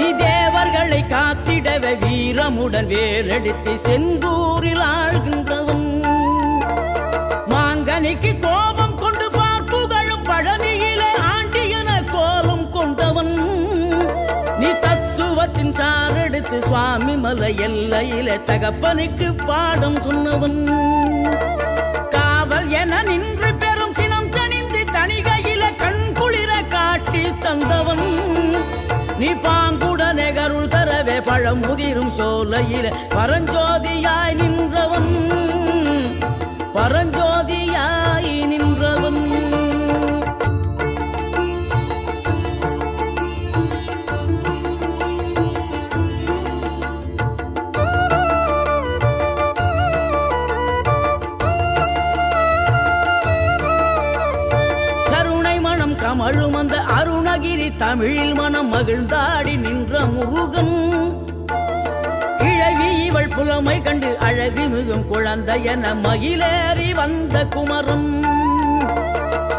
நீ தேவர்களை காத்திடவே வீரமுடன் வேறெடுத்து செந்தூரில் ஆழ்கின்றவன். மாங்கனிக்கு கோபம் கொண்டு பார்ப்புகழும் பழனியிலே ஆண்டியன கோலம் கொண்டவன். நீ தத்துவத்தின் சாரெடுத்து சுவாமி மலை எல்லையிலே தகப்பனுக்கு பாடம் சொன்னவன். காவல் என நின்று பெரும் சினம் தணிந்து தணிகையில கண் குளிர காட்சி தந்தவன். நீ பா தரவே முதிரும் சோலையில பரஞ்சோதியாய் நின்றவன். பரஞ்சோதியாய் நின்றவன். கருணை கமழும் அந்த அருணகிரி தமிழில் மனம் மகிழ்ந்தாடி நின்ற முருகன். இவள் புலமை கண்டு அழகு மிகும் குழந்தை என மகிழேறி வந்த குமரன்.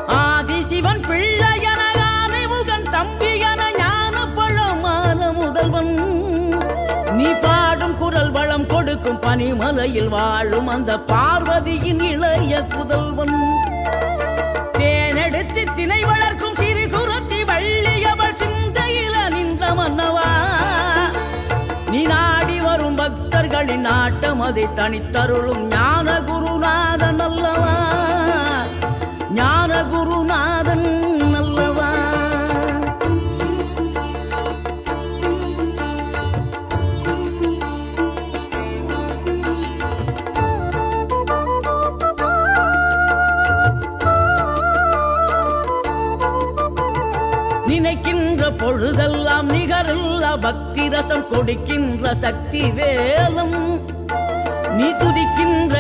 ஆதி சிவன் பிள்ளை என முகன் தம்பி என ஞான பழமான முதல்வன். நீ பாடும் குரல் வளம் கொடுக்கும் பனிமலையில் வாழும் அந்த பார்வதியின் இளைய புதல்வன். நாட்டம் அதை தனித்தருளும் ஞான குருநாதன் பொழுதெல்லாம் நிகரில்ல பக்தி ரசம் கொடுக்கின்ற சக்தி வேலம். நீ துதிக்கின்ற